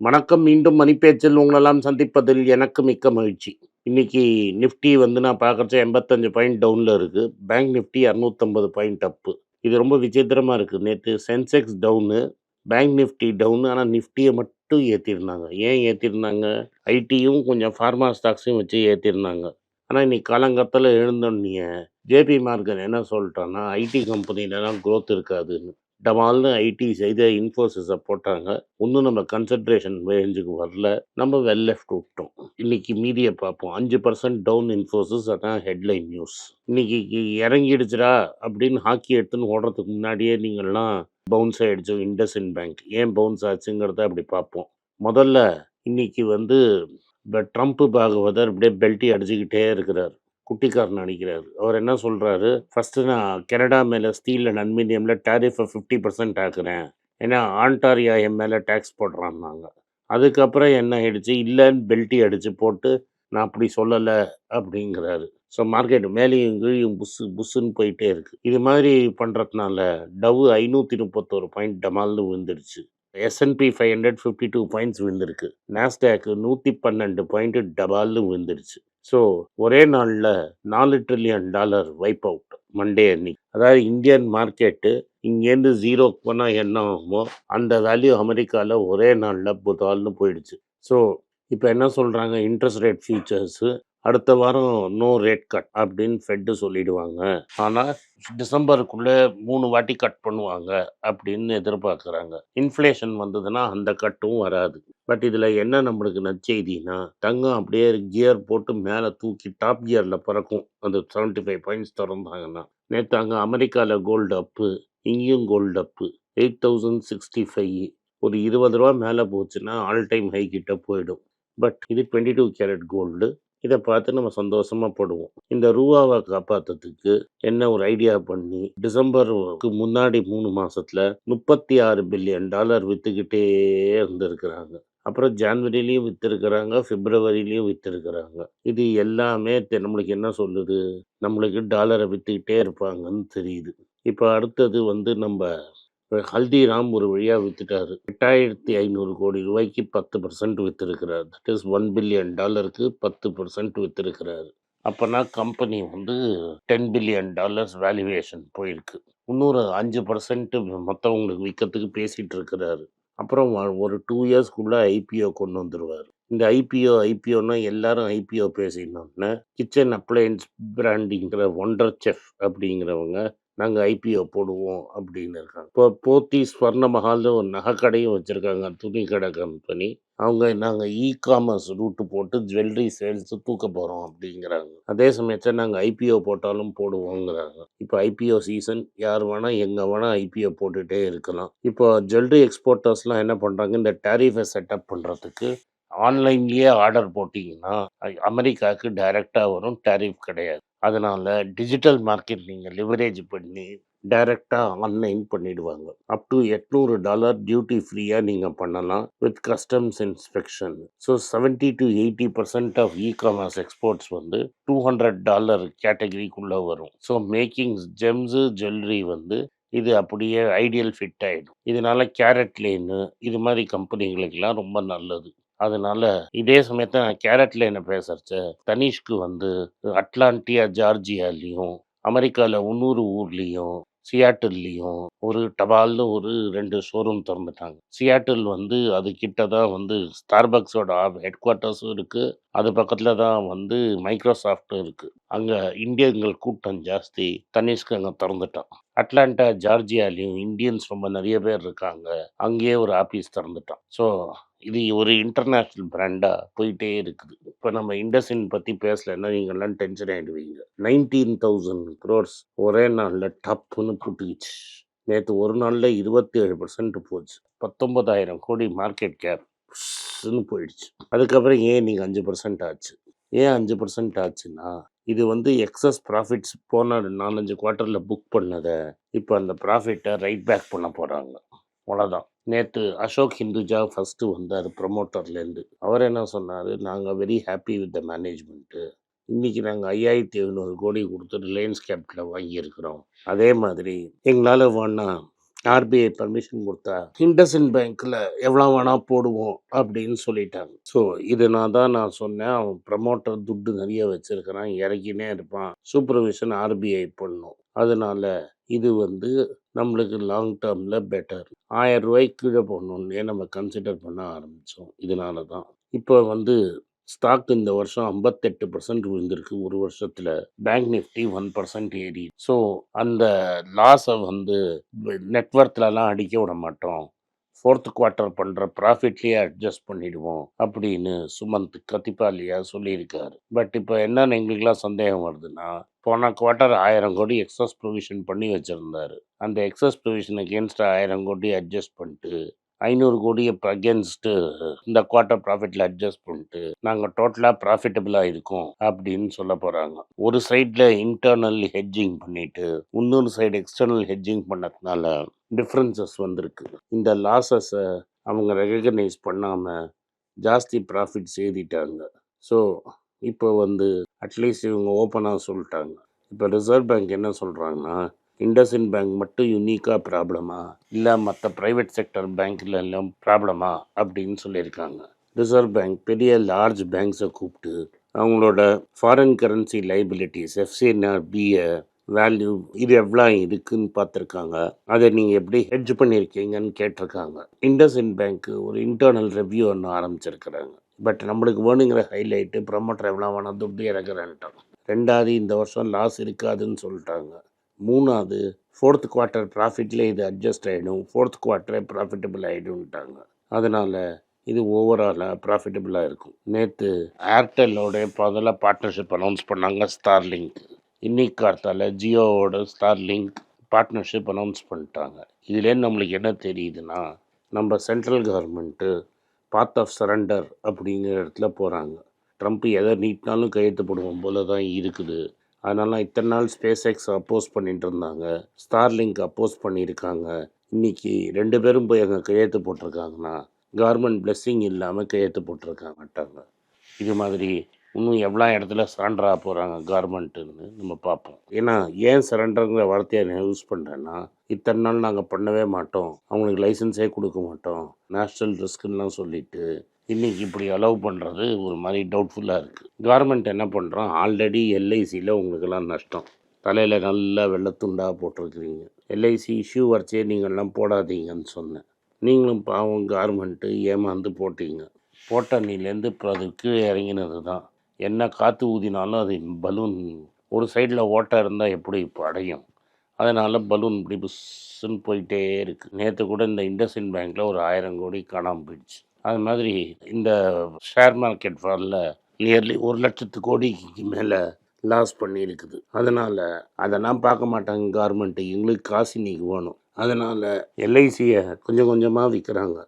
வணக்கம் மீண்டும் மணிப்பேச்சில் உங்களெல்லாம் சந்திப்பதில் எனக்கு மிக்க மகிழ்ச்சி. இன்றைக்கி நிஃப்டி வந்து நான் பார்க்குறச்ச எண்பத்தஞ்சு பாயிண்ட் டவுனில் இருக்குது பேங்க் நிஃப்டி இரநூத்தம்பது பாயிண்ட் அப்பு இது ரொம்ப விசித்திரமாக இருக்குது நேற்று sensex down bank nifty down ஆனால் நிஃப்டியை மட்டும் ஏற்றிருந்தாங்க ஏன் ஏற்றிருந்தாங்க ஐடியும் கொஞ்சம் ஃபார்மா ஸ்டாக்ஸையும் வச்சு ஏற்றிருந்தாங்க ஆனால் இன்னைக்கு காலங்கத்தில் எழுந்தோன்னே ஜேபி மார்கன் என்ன சொல்லிட்டான்னா ஐடி கம்பெனிலலாம் க்ரோத் இருக்காதுன்னு. டமால்னு ஐடி செய்த இன்ஃபோசிஸை போட்டாங்க. இன்னும் நம்ம கன்சன்ட்ரேஷன் ரேஞ்சுக்கு வரல. நம்ம வெல் லெஃப்ட் விட்டோம். இன்னைக்கு மீதியை பார்ப்போம். அஞ்சு பர்சன்ட் டவுன் இன்ஃபோசிஸ் அதான் ஹெட்லைன் நியூஸ் இன்னைக்கு இறங்கிடுச்சுடா அப்படின்னு ஹாக்கி எடுத்துன்னு ஓடுறதுக்கு முன்னாடியே நீங்கள்லாம் பவுன்ஸ் ஆயிடுச்சு. இண்டஸ்இன் பேங்க் ஏன் பவுன்ஸ் ஆச்சுங்கிறத அப்படி பார்ப்போம். முதல்ல இன்னைக்கு வந்து இப்போ ட்ரம்ப் பாகவதர் அப்படியே பெல்ட்டி அடிச்சுக்கிட்டே இருக்கிறார். குட்டிக்காரன் நினைக்கிறார் அவர் என்ன சொல்கிறாரு ஃபஸ்ட்டு நான் கனடா மேலே ஸ்டீல் அண்ட் அலுமினியமில் டேரிஃபை ஃபிஃப்டி பர்சன்ட் ஆக்குறேன். ஏன்னா ஆண்டாரியா என் மேலே டேக்ஸ் போடுறான்னாங்க. அதுக்கப்புறம் என்ன ஆயிடுச்சு? இல்லைன்னு பெல்ட்டி அடித்து போட்டு நான் அப்படி சொல்லலை அப்படிங்கிறாரு. ஸோ மார்க்கெட் மேலேயும் கீழையும் புஸ்ஸு புஸ்ஸுன்னு போயிட்டே இருக்குது இது மாதிரி பண்ணுறதுனால டவு ஐநூற்றி முப்பத்தோரு பாயிண்ட் டமால்னு விழுந்துருச்சு S N P five hundred fifty two points விழுந்திருக்கு. நாஸ்டாக்கு நூற்றி பன்னெண்டு பாயிண்ட் டபால்னு விழுந்துருச்சு. ஸோ ஒரே நாளில் நாலு trillion dollar wipe out Monday அன்னைக்கு. அதாவது இந்தியன் மார்க்கெட்டு இங்கேருந்து ஜீரோக்கு போனால் என்ன ஆகுமோ அந்த வேல்யூ அமெரிக்காவில் ஒரே நாளில் புதால்னு போயிடுச்சு. ஸோ இப்போ என்ன சொல்கிறாங்க இன்ட்ரெஸ்ட் ரேட் ஃபீச்சர்ஸு அடுத்த வாரம் நோ ரேட் கட் அப்படின்னு ஃபெட்டு சொல்லிடுவாங்க. ஆனால் டிசம்பருக்குள்ளே மூணு வாட்டி கட் பண்ணுவாங்க அப்படின்னு எதிர்பார்க்குறாங்க. இன்ஃப்ளேஷன் வந்ததுன்னா அந்த கட்டும் வராது. பட் இதில் என்ன நம்மளுக்கு நற்செய்தினா தங்கம் அப்படியே கியர் போட்டு மேலே தூக்கி டாப் கியரில் பறக்கும். அந்த செவன்ட்டி ஃபைவ் பாயிண்ட்ஸ் திறந்தாங்கன்னா. நேற்று அங்கே அமெரிக்காவில் கோல்டு அப்பு இங்கேயும் gold up eight thousand sixty five ஒரு இருபது ரூபா மேலே போச்சுன்னா ஆல் டைம் ஹை கிட்ட போயிடும். பட் இது டுவெண்ட்டி டூ கேரட் கோல்டு இதை பார்த்து நம்ம சந்தோஷமாக போடுவோம். இந்த ரூபாவை காப்பாத்துறதுக்கு என்ன ஒரு ஐடியா பண்ணி டிசம்பருக்கு முன்னாடி மூணு மாதத்தில் முப்பத்தி ஆறு பில்லியன் டாலர் விற்றுக்கிட்டே இருந்திருக்கிறாங்க. அப்புறம் ஜான்வரிலையும் விற்றுருக்குறாங்க பிப்ரவரிலையும் விற்றுருக்குறாங்க இது எல்லாமே தெ- நம்மளுக்கு என்ன சொல்லுது? நம்மளுக்கு டாலரை விற்றுக்கிட்டே இருப்பாங்கன்னு தெரியுது. இப்போ அடுத்தது வந்து நம்ம ஹல்திராம் ஒரு வழியாக விற்றுட்டாரு எட்டாயிரத்தி ஐநூறு கோடி ரூபாய்க்கு பத்து பர்சன்ட் விற்றுருக்கிறார் தட் இஸ் ஒன் பில்லியன் டாலருக்கு பத்து பர்சன்ட் வித்திருக்கிறாரு. அப்போனா கம்பெனி வந்து டென் பில்லியன் டாலர்ஸ் வேல்யூவேஷன் போயிருக்கு. இன்னொரு அஞ்சு பர்சன்ட் மற்றவங்களுக்கு விற்கிறதுக்கு பேசிகிட்டு இருக்கிறாரு. அப்புறம் ஒரு டூ இயர்ஸ்க்குள்ளே ஐபிஓ கொண்டு வந்துடுவார் இந்த ஐபிஓ ஐபிஓன்னா எல்லாரும் ஐபிஓ பேசினோன்னே கிச்சன் அப்ளையன்ஸ் பிராண்டிங்கிற ஒண்டர் செஃப் அப்படிங்கிறவங்க நாங்கள் ஐபிஓ போடுவோம் அப்படின்னு இருக்காங்க. இப்போ போத்தி ஸ்வர்ண மஹால்னு ஒரு நகைக்கடையும் வச்சுருக்காங்க. துணி கடை கம்பெனி அவங்க நாங்கள் இ காமர்ஸ் ரூட்டு போட்டு ஜுவல்லரி சேல்ஸு தூக்க போகிறோம் அப்படிங்கிறாங்க. அதே சமயத்தில் நாங்கள் ஐபிஓ போட்டாலும் போடுவோங்கிறாங்க. இப்போ ஐபிஓ சீசன் யார் வேணால் எங்கே வேணால் ஐபிஓ போட்டுகிட்டே இருக்கலாம். இப்போ ஜுவல்லரி எக்ஸ்போர்ட்டர்ஸ்லாம் என்ன பண்ணுறாங்க இந்த டேரிஃபை செட்டப் பண்ணுறதுக்கு ஆன்லைன்லேயே ஆர்டர் போட்டிங்கன்னா அமெரிக்காவுக்கு டைரெக்டாக வரும். டேரிஃப் கிடையாது. அதனால் டிஜிட்டல் மார்க்கெட் நீங்கள் லிவரேஜ் பண்ணி டைரெக்டாக ஆன்லைன் பண்ணிடுவாங்க. அப் டு எட்நூறு டாலர் டியூட்டி ஃப்ரீயாக நீங்கள் பண்ணலாம் with customs inspection so seventy to eighty percent of e commerce exports வந்து டூ ஹண்ட்ரட் டாலர் கேட்டகரிக்குள்ளே வரும். ஸோ மேக்கிங்ஸ் ஜெம்ஸு ஜுவல்லரி வந்து இது அப்படியே ஐடியல் ஃபிட் ஆகிடும் இதனால கேரட் லேனு இது மாதிரி கம்பெனிகளுக்கெல்லாம் ரொம்ப நல்லது. அதனால இதே சமயத்தை நான் கேரட்ல என்ன பேசுறச்ச தனிஷ்க்கு வந்து அட்லாண்டியா ஜார்ஜியாலையும் அமெரிக்காவில் இன்னொரு ஊர்லேயும் சியாட்டில்லையும் ஒரு டபால்னு ஒரு ரெண்டு ஷோரூம் திறந்துட்டாங்க. சியாட்டில் வந்து அது கிட்ட தான் வந்து ஸ்டார்பக்ஸோட ஹெட் குவார்ட்டர்ஸும் இருக்குது அது பக்கத்தில் தான் வந்து மைக்ரோசாஃப்ட்டும் இருக்குது அங்கே இந்தியர்கள் கூட்டம் ஜாஸ்தி. தனிஷ்க்கு அங்கே திறந்துட்டான். அட்லாண்டா ஜார்ஜியாலையும் இந்தியன்ஸ் ரொம்ப நிறைய பேர் இருக்காங்க. அங்கேயே ஒரு ஆஃபீஸ் திறந்துட்டான். ஸோ இது ஒரு இன்டர்நேஷ்னல் பிராண்டாக போயிட்டே இருக்குது. இப்போ நம்ம இண்டஸ்இன் பற்றி பேசலைன்னா நீங்கள்லாம் டென்ஷன் ஆகிடுவீங்க நைன்டீன் தௌசண்ட் க்ரோர்ஸ் ஒரே நாளில் டப்புன்னு புட்டுக்குச்சு நேற்று ஒரு நாளில் இருபத்தேழு பர்சன்ட் போச்சு. பத்தொன்பதாயிரம் கோடி மார்க்கெட் கேப் போயிடுச்சு. அதுக்கப்புறம் ஏன் நீங்கள் அஞ்சு பர்சன்ட் ஆச்சு? ஏன் அஞ்சு பர்சன்ட் ஆச்சுன்னா இது வந்து எக்ஸஸ் ப்ராஃபிட்ஸ் போன நாலஞ்சு குவார்ட்டரில் புக் பண்ணதை இப்போ அந்த ப்ராஃபிட்டை ரைட் பேக் பண்ண போகிறாங்க அவ்வளோதான் நேற்று அசோக் ஹிந்துஜா ஃபஸ்ட்டு வந்தார் ப்ரொமோட்டர்லேருந்து அவர் என்ன சொன்னார்? நாங்கள் very happy with the management இன்றைக்கி நாங்கள் ஐயாயிரத்தி எழுநூறு கோடி கொடுத்து ரிலையன்ஸ் கேபிட்டலை வாங்கியிருக்கிறோம். அதே மாதிரி எங்களால் வேணால் ஆர்பிஐ பர்மிஷன் கொடுத்தா இண்டஸ்இன் பேங்க்கில் எவ்வளோ வேணால் போடுவோம் அப்படின்னு சொல்லிட்டாங்க. ஸோ இதனால் தான் நான் சொன்னேன் அவன் ப்ரமோட்டர் துட்டு நிறைய வச்சுருக்கிறான் இறக்கினே இருப்பான் சூப்பர்விஷன் ஆர்பிஐ பண்ணும். அதனால இது வந்து நம்மளுக்கு லாங் டேர்மில் பெட்டர் ஆயிரம் ரூபாய்க்கு கீழே போடணுன்னே நம்ம கன்சிடர் பண்ண ஆரம்பித்தோம் இதனால தான். இப்போ வந்து ஸ்டாக் இந்த வருஷம் ஐம்பத்தெட்டு பர்சன்ட் விழுந்திருக்கு. ஒரு வருஷத்தில் பேங்க் நிஃப்டி ஒன் பர்சன்ட் ஏறி. ஸோ அந்த லாஸை வந்து நெட்ஒர்க்லலாம் அடிக்க விட மாட்டோம். ஃபோர்த் குவார்ட்டர் பண்ணுற ப்ராஃபிட்லேயே அட்ஜஸ்ட் பண்ணிடுவோம் அப்படின்னு சுமந்த் கத்திப்பாலியா சொல்லியிருக்காரு. பட் இப்போ என்னென்னு எங்களுக்குலாம் சந்தேகம் வருதுன்னா போன குவார்ட்டர் ஆயிரம் கோடி எக்ஸஸ் ப்ரொவிஷன் பண்ணி வச்சுருந்தாரு. அந்த எக்ஸஸ் ப்ரொவிஷன் அகேன்ஸ்ட் ஆயிரம் கோடி அட்ஜஸ்ட் பண்ணிட்டு ஐநூறு கோடி இப்போ அகேன்ஸ்ட்டு இந்த குவார்ட்டர் ப்ராஃபிட்டில் அட்ஜஸ்ட் பண்ணிட்டு நாங்கள் டோட்டலாக ப்ராஃபிட்டபிளாக இருக்கோம் அப்படின்னு சொல்ல போகிறாங்க ஒரு சைடில் இன்டர்னல் ஹெட்ஜிங் பண்ணிட்டு இன்னொரு சைடு எக்ஸ்டர்னல் ஹெட்ஜிங் பண்ணதுனால டிஃப்ரென்சஸ் வந்திருக்கு. இந்த லாஸஸை அவங்க ரெகக்னைஸ் பண்ணாமல் ஜாஸ்தி ப்ராஃபிட்ஸ் ஏறிட்டாங்க ஸோ இப்போ வந்து அட்லீஸ்ட் இவங்க ஓப்பனாக சொல்லிட்டாங்க. இப்போ ரிசர்வ் பேங்க் என்ன சொல்கிறாங்கன்னா இண்டஸ்இன் பேங்க் மட்டும் யூனிக்காக ப்ராப்ளமா இல்லை மற்ற ப்ரைவேட் செக்டர் பேங்க்கில் எல்லாம் ப்ராப்ளமா அப்படின்னு சொல்லியிருக்காங்க. ரிசர்வ் பேங்க் பெரிய லார்ஜ் பேங்க்ஸை கூப்பிட்டு அவங்களோட ஃபாரின் கரன்சி லைபிலிட்டிஸ் எஃப்சிஎன்ஆர்பியை வேல்யூ இது எவ்வளோ இருக்குன்னு பார்த்துருக்காங்க. அதை நீங்கள் எப்படி ஹெட்ஜ் பண்ணியிருக்கீங்கன்னு கேட்டிருக்காங்க. இண்டஸ்இன் பேங்க்கு ஒரு இன்டர்னல் ரிவ்யூ ஒன்று ஆரம்பிச்சிருக்கிறாங்க. பட் நம்மளுக்கு வேணுங்கிற ஹைலைட்டு ப்ரமோட்டர் எவ்வளோ வேணால் துட்டு இறக்குறேன்ட்டாங்க ரெண்டாவது இந்த வருஷம் லாஸ் இருக்காதுன்னு சொல்லிட்டாங்க. மூணாவது ஃபோர்த் குவார்ட்டர் ப்ராஃபிட்டில் இது அட்ஜஸ்ட் ஆகிடும் ஃபோர்த் குவார்ட்டரே ப்ராஃபிட்டபிள் ஆகிடும்ட்டாங்க அதனால் இது ஓவராலாக ப்ராஃபிட்டபிளாக இருக்கும். நேற்று ஏர்டெல்லோட முதல்ல பார்ட்னர்ஷிப் அனௌன்ஸ் பண்ணாங்க ஸ்டார்லிங்க் இன்னைக்கு கார்த்தால ஜியோவோட ஸ்டார்லிங்க் பார்ட்னர்ஷிப் அனௌன்ஸ் பண்ணிட்டாங்க. இதுலேருந்து நம்மளுக்கு என்ன தெரியுதுன்னா நம்ம central government path of surrender அப்படிங்கிற இடத்துல போகிறாங்க ட்ரம்ப் எதை நீட்டினாலும் கையெழுத்து போடுவோம் போல தான் இருக்குது. அதனால இத்தனை நாள் ஸ்பேஸ் எக்ஸ் அப்போஸ் பண்ணிட்டு இருந்தாங்க. ஸ்டார்லிங்க் அப்போஸ் பண்ணியிருக்காங்க. இன்னைக்கு ரெண்டு பேரும் போய் அங்கே கையெழுத்து போட்டிருக்காங்கன்னா கவர்மெண்ட் பிளெஸ்ஸிங் இல்லாமல் கையெழுத்து போட்டிருக்காங்க மாட்டாங்க. இது மாதிரி இன்னும் எவ்வளோ இடத்துல சரண்டராக போகிறாங்க கவர்மெண்ட்டுன்னு நம்ம பார்ப்போம். ஏன்னா ஏன் சரண்டருங்கிற வார்த்தையை நான் யூஸ் பண்ணுறேன்னா இத்தனை நாள் நாங்கள் பண்ணவே மாட்டோம். அவங்களுக்கு லைசன்ஸே கொடுக்க மாட்டோம். நேஷ்னல் ரிஸ்க்குலாம் சொல்லிட்டு இன்றைக்கி இப்படி அலோவ் பண்ணுறது ஒரு மாதிரி டவுட்ஃபுல்லாக இருக்குது கவர்மெண்ட் என்ன பண்ணுறோம் ஆல்ரெடி எல்ஐசியில் உங்களுக்கெல்லாம் நஷ்டம். தலையில் நல்லா வெள்ளத்துண்டாக போட்டிருக்கிறீங்க. எல்ஐசி இஷ்யூ வரைச்சே நீங்கள்லாம் போடாதீங்கன்னு சொன்னேன். நீங்களும் பாவம் கவர்மெண்ட்டு ஏமாந்து போட்டீங்க. போட்ட அன்னிலேருந்து இப்போ அது கீழே இறங்கினது தான் என்ன காற்று ஊதினாலும் அது பலூன் ஒரு சைடில் ஓட்டை இருந்தால் எப்படி இப்போ அடையும்? அதனால் பலூன் இப்படி புஸ்ஸுன்னு போயிட்டே இருக்குது நேற்று கூட இந்த இண்டஸ்இன் பேங்க்கில் ஒரு ஆயிரம் கோடி காணாமல் போயிடுச்சு. அது மாதிரி இந்த ஷேர் மார்க்கெட் ஃபாலில் நியர்லி ஒரு லட்சத்து கோடிக்கு மேலே லாஸ் பண்ணியிருக்குது அதனால் அதெல்லாம் பார்க்க மாட்டாங்க கவர்மெண்ட்டு எங்களுக்கு காசு இன்னைக்கு வேணும். அதனால் எல்ஐசியை கொஞ்சம் கொஞ்சமாக விற்கிறாங்க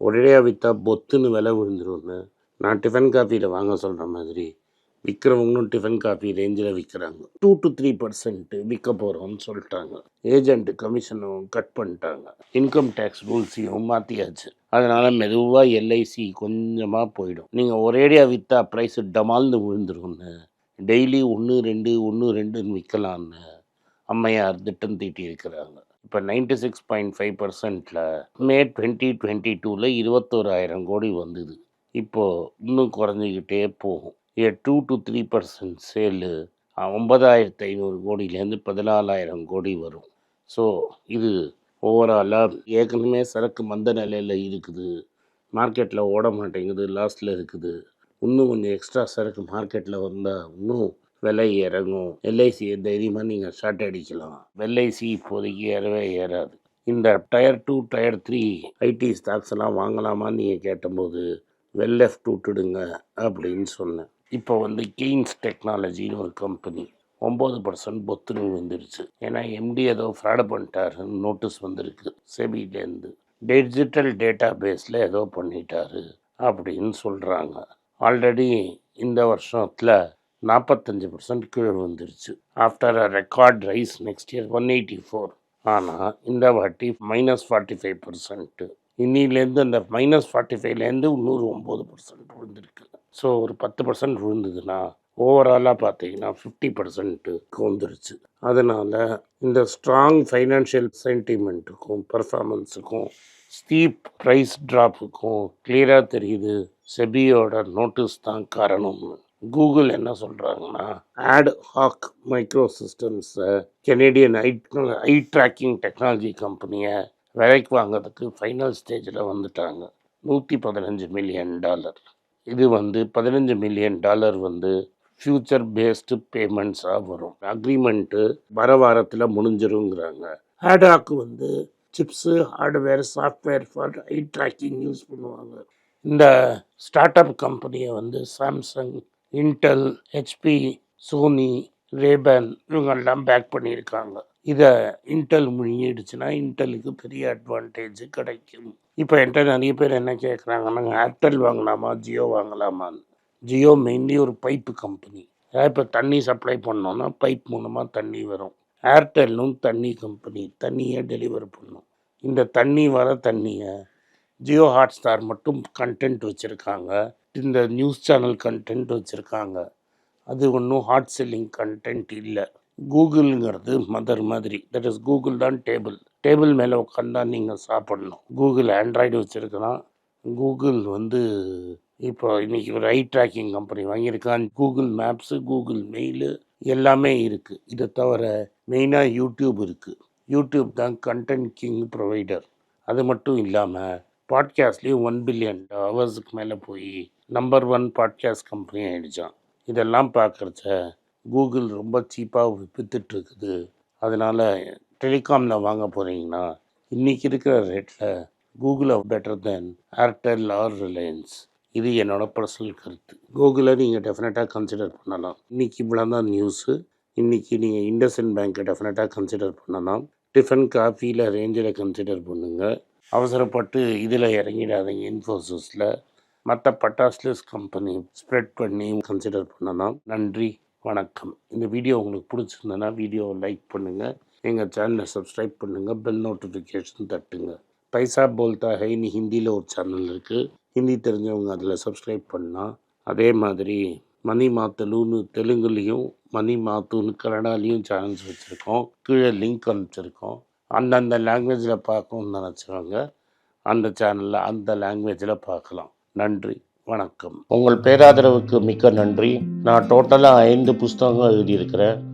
ஒரேடியாக விற்றா பொத்துன்னு விலை விழுந்துரும்னு. நான் டிஃபன் காஃபியில் வாங்க சொல்கிற மாதிரி விற்கிறவங்களும் டிஃபன் காஃபி ரேஞ்சில் விற்கிறாங்க டூ டு த்ரீ பர்சன்ட் விற்க போகிறோம்னு சொல்லிட்டாங்க. ஏஜென்ட் கமிஷனும் கட் பண்ணிட்டாங்க. இன்கம் டேக்ஸ் ரூல்ஸையும் மாற்றியாச்சு அதனால் மெதுவாக எல்ஐசி கொஞ்சமாக போயிடும். நீங்கள் ஒரேடியாக விற்றா ப்ரைஸ் டமால்னு விழுந்துரும்னு டெய்லி ஒன்று ரெண்டு ஒன்று ரெண்டுன்னு விற்கலான்னு அம்மையார் திட்டம் தீட்டி இருக்கிறாங்க. இப்போ நைன்டி சிக்ஸ் பாயிண்ட் ஃபைவ் பர்சன்டில் மே டுவெண்ட்டி டுவெண்ட்டி டூவில் இருபத்தோராயிரம் கோடி வந்தது. இப்போது இன்னும் குறைஞ்சிக்கிட்டே போகும். Two to three percent sale ஒன்பதாயிரத்து ஐநூறு கோடியிலேருந்து பதினாலாயிரம் கோடி வரும். ஸோ இது ஓவராலாக ஏற்கனவே சரக்கு மந்த நிலையில் இருக்குது. மார்க்கெட்டில் ஓட மாட்டேங்குது லாஸ்ட்டில் இருக்குது. இன்னும் கொஞ்சம் எக்ஸ்ட்ரா சரக்கு மார்க்கெட்டில் வந்தால் இன்னும் விலை இறங்கும் எல்ஐசியை தைரியமாக நீங்கள் ஷார்ட் அடிக்கலாம். எல்ஐசி இப்போதைக்கு ஏறவே ஏறாது. இந்த tier two tier three IT stocks எல்லாம் வாங்கலாமான்னு நீங்கள் கேட்டபோது வெல் லெஃப்ட் விட்டுடுங்க அப்படின்னு சொன்னேன். இப்போ வந்து கெய்ன்ஸ் டெக்னாலஜின்னு ஒரு கம்பெனி ஒம்பது பர்சன்ட் பொத்துன்னு வந்துருச்சு ஏன்னா எம்டி ஏதோ ஃப்ராடு பண்ணிட்டாருன்னு நோட்டீஸ் வந்திருக்கு செபிலேருந்து. டிஜிட்டல் டேட்டா பேஸில் ஏதோ பண்ணிட்டாரு அப்படின்னு சொல்கிறாங்க ஆல்ரெடி இந்த வருஷத்தில் நாற்பத்தஞ்சு பர்சன்ட் கீழே வந்துருச்சு after a record rise next year one eighty four ஆனால் இந்த வாட்டி மைனஸ் ஃபார்ட்டி ஃபைவ் பர்சன்ட்டு இன்னிலேருந்து அந்த மைனஸ் ஃபார்ட்டி ஃபைவ்லேருந்து இன்னொரு ஒம்பது பர்சன்ட் விழுந்திருக்கு. ஸோ ஒரு பத்து பர்சன்ட் விழுந்ததுன்னா ஓவராலாக பார்த்தீங்கன்னா ஃபிஃப்டி பர்சன்ட்டுக்கு வந்துருச்சு அதனால் இந்த ஸ்ட்ராங் ஃபைனான்ஷியல் சென்டிமெண்ட்டுக்கும் பர்ஃபார்மன்ஸுக்கும் ஸ்டீப் ப்ரைஸ் ட்ராப்புக்கும் கிளியராக தெரியுது. செபியோட நோட்டீஸ் தான் காரணம்னு கூகுள் என்ன சொல்கிறாங்கன்னா ad hoc micro சிஸ்டம்ஸை Canadian eye eye tracking technology கம்பெனியை விலைக்கு வாங்குறதுக்கு ஃபைனல் ஸ்டேஜில் வந்துட்டாங்க. நூற்றி பதினஞ்சு மில்லியன் டாலர் இது வந்து பதினஞ்சு மில்லியன் டாலர் வந்து ஃப்யூச்சர் பேஸ்டு பேமெண்ட்ஸாக வரும். அக்ரிமெண்ட்டு வர வாரத்தில் முடிஞ்சிருங்கிறாங்க. ஹேடாக்கு வந்து chips hardware software for eye tracking use பண்ணுவாங்க. இந்த ஸ்டார்ட் அப் கம்பெனியை வந்து Samsung Intel HP Sony Rayban இவங்கெல்லாம் பேக் பண்ணியிருக்காங்க. இதை இன்டெல் முழுங்கிடுச்சுன்னா இன்டெலுக்கு பெரிய அட்வான்டேஜ் கிடைக்கும். இப்போ என்கிட்ட நிறைய பேர் என்ன கேட்குறாங்கன்னா ஏர்டெல் வாங்கலாமா? ஜியோ வாங்கலாமான்னு. ஜியோ மெயின்லி ஒரு பைப்பு கம்பெனி இப்போ தண்ணி சப்ளை பண்ணோன்னா பைப் மூலமாக தண்ணி வரும். ஏர்டெல்லும் தண்ணி கம்பெனி தண்ணியை டெலிவர் பண்ணும். இந்த தண்ணி வர தண்ணியை ஜியோ ஹாட்ஸ்டார் மட்டும் கண்டென்ட் வச்சுருக்காங்க. இந்த நியூஸ் சேனல் கண்டென்ட் வச்சுருக்காங்க. அது ஒன்றும் ஹாட் செல்லிங் கண்டென்ட் இல்லை. கூகுளுங்கிறது மதர் மாதிரி. தட் இஸ் கூகுள் தான் டேபிள் டேபிள் மேலே உட்காந்தா நீங்கள் சாப்பிடணும். கூகுள் ஆண்ட்ராய்டு வச்சுருக்கலாம் கூகுள் வந்து இப்போ இன்றைக்கி ஒரு ஐ ட்ராக்கிங் கம்பெனி வாங்கியிருக்கான். கூகுள் மேப்ஸு கூகுள் மெயிலு எல்லாமே இருக்குது இதை தவிர மெயினாக யூடியூப் இருக்குது யூடியூப் தான் கண்டென்ட் கிங் ப்ரொவைடர். அது மட்டும் இல்லாமல் பாட்காஸ்ட்லேயும் ஒன் பில்லியன் ஹவர்ஸுக்கு மேலே போய் நம்பர் ஒன் பாட்காஸ்ட் கம்பெனி ஆகிடுச்சான் இதெல்லாம் பார்க்குறச்ச கூகுள் ரொம்ப சீப்பாக விற்றுட்டுருக்குது அதனால் டெலிகாமில் வாங்க போகிறீங்கன்னா இன்றைக்கி இருக்கிற ரேட்டில் கூகுளை better then Airtel or Reliance இது என்னோட பர்சனல் கருத்து. கூகுளை நீங்கள் டெஃபினட்டாக கன்சிடர் பண்ணலாம். இன்றைக்கி இவ்வளோ தான் நியூஸு இன்றைக்கி நீங்கள் இண்டஸ்இன் பேங்க்கை டெஃபினட்டாக கன்சிடர் பண்ணலாம். டிஃபன் காஃபியில் ரேஞ்சில் கன்சிடர் பண்ணுங்கள் அவசரப்பட்டு இதில் இறங்கிடாதீங்க இன்ஃபோசிஸில் மற்ற பட்டாஸ்லெஸ் கம்பெனி ஸ்ப்ரெட் பண்ணி கன்சிடர் பண்ணலாம். நன்றி வணக்கம். இந்த வீடியோ உங்களுக்கு பிடிச்சிருந்தனா வீடியோவை லைக் பண்ணுங்கள் எங்கள் சேனலை சப்ஸ்கிரைப் பண்ணுங்கள் பெல் நோட்டிஃபிகேஷன் தட்டுங்க. பைசா போல்தா ஹைன்னு ஹிந்தியில் ஒரு சேனல் இருக்குது ஹிந்தி தெரிஞ்சவங்க அதில் சப்ஸ்கிரைப் பண்ணால் அதே மாதிரி மணி மாத்தலுன்னு தெலுங்குலேயும் மணி மாத்துன்னு கன்னடாலேயும் சேனல்ஸ் வச்சுருக்கோம். கீழே லிங்க் அனுப்பிச்சிருக்கோம். அந்தந்த லாங்குவேஜில் பார்க்கணும்னு நினச்சவங்க அந்த சேனலில் அந்த லாங்குவேஜில் பார்க்கலாம். நன்றி வணக்கம். உங்கள் பேராதரவுக்கு மிக்க நன்றி. நான் டோட்டலாக ஐந்து புஸ்தகங்கள் எழுதியிருக்கிறேன்.